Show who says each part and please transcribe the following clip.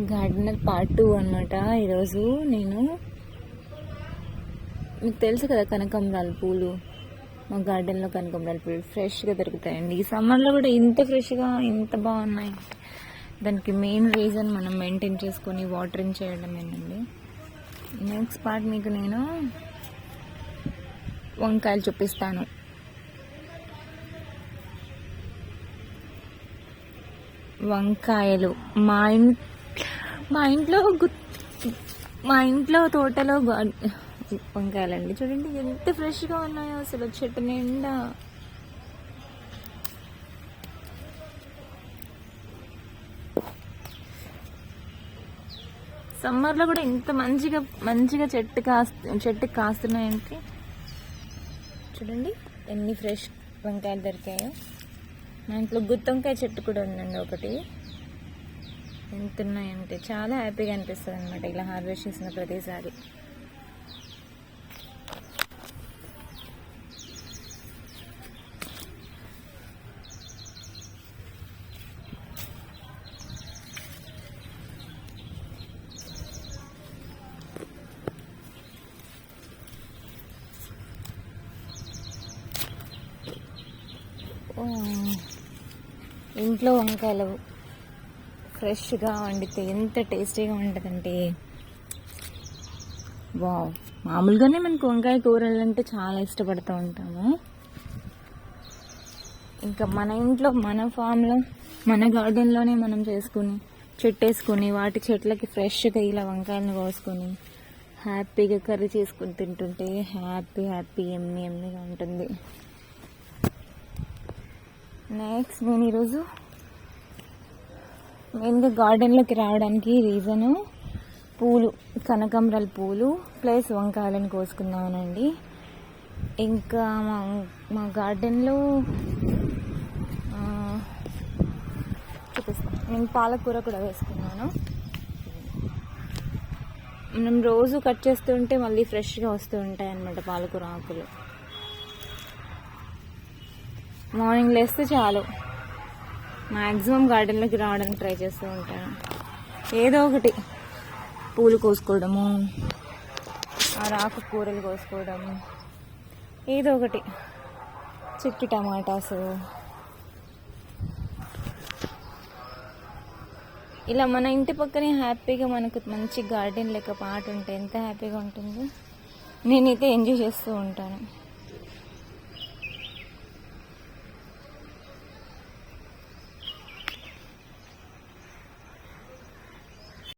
Speaker 1: Gardener part two అనమాట ఈరోజు నేను మీకు తెలుసు కదా కనకాంబరాలు పూలు. మా గార్డెన్లో కనకాంబరాలు పూలు ఫ్రెష్గా దొరుకుతాయండి. ఈ సమ్మర్లో కూడా ఇంత ఫ్రెష్గా ఇంత బాగున్నాయి. దానికి మెయిన్ రీజన్ మనం మెయింటైన్ చేసుకొని వాటరింగ్ చేయడమేనండి. నెక్స్ట్ పార్ట్ మీకు నేను వంకాయలు చూపిస్తాను. వంకాయలు. మా ఇంట్ మా ఇంట్లో గు- మా ఇంట్లో తోటలో వంకాయలండి. చూడండి ఎంత ఫ్రెష్గా ఉన్నాయో అసలు చెట్టు నిండా. సమ్మర్లో కూడా ఇంత మంచిగా మంచిగా చెట్టు కాస్తు చెట్టు కాస్తున్నాయంటే. చూడండి ఎన్ని ఫ్రెష్ వంకాయలు దొరికాయో. మా ఇంట్లో గుత్తొంకాయ చెట్టు కూడా ఉందండి ఒకటి. ఎంత ఉన్నాయంటే చాలా హ్యాపీగా అనిపిస్తుంది అనమాట ఇలా హార్వెస్ట్ చేసిన ప్రతిసారి. ఇంట్లో వంకాయలు ఫ్రెష్గా వండితే ఎంత టేస్టీగా ఉంటుందంటే. వావ్. మామూలుగానే మనకు వంకాయ కూరలు అంటే చాలా ఇష్టపడుతూ ఉంటాము. ఇంకా మన ఇంట్లో మన ఫామ్లో మన గార్డెన్లోనే మనం చేసుకుని చెట్టేసుకుని వాటి చెట్లకి ఫ్రెష్గా ఇలా వంకాయలను కోసుకొని హ్యాపీగా కర్రీ చేసుకుని తింటుంటే హ్యాపీ హ్యాపీ ఎమ్మి ఎమ్మిగా ఉంటుంది. నెక్స్ట్ నేను ఈరోజు మెయిన్గా గార్డెన్లోకి రావడానికి రీజను పూలు కనకాంబరాల పూలు ప్లస్ వంకాయలను కోసుకున్నానండి ఇంకా మా మా గార్డెన్లో చూపిస్తాను నేను పాలకూర కూడా వేసుకున్నాను. మనం రోజు కట్ చేస్తుంటే మళ్ళీ ఫ్రెష్గా వస్తూ ఉంటాయి అన్నమాట పాలకూర ఆకులు. మార్నింగ్ లేస్తే చాలు. మ్యాక్సిమం గార్డెన్లోకి రావడానికి ట్రై చేస్తూ ఉంటాను. ఏదో ఒకటి పూలు కోసుకోవడము ఆ రాకు కూరలు కోసుకోవడం ఏదో ఒకటి. చిట్టి టమాటాస్. ఇలా మన ఇంటి పక్కనే హ్యాపీగా మనకు మంచి గార్డెన్ లెక్క పాట ఉంటే ఎంత హ్యాపీగా ఉంటుంది. నేనైతే ఎంజాయ్ చేస్తూ ఉంటాను.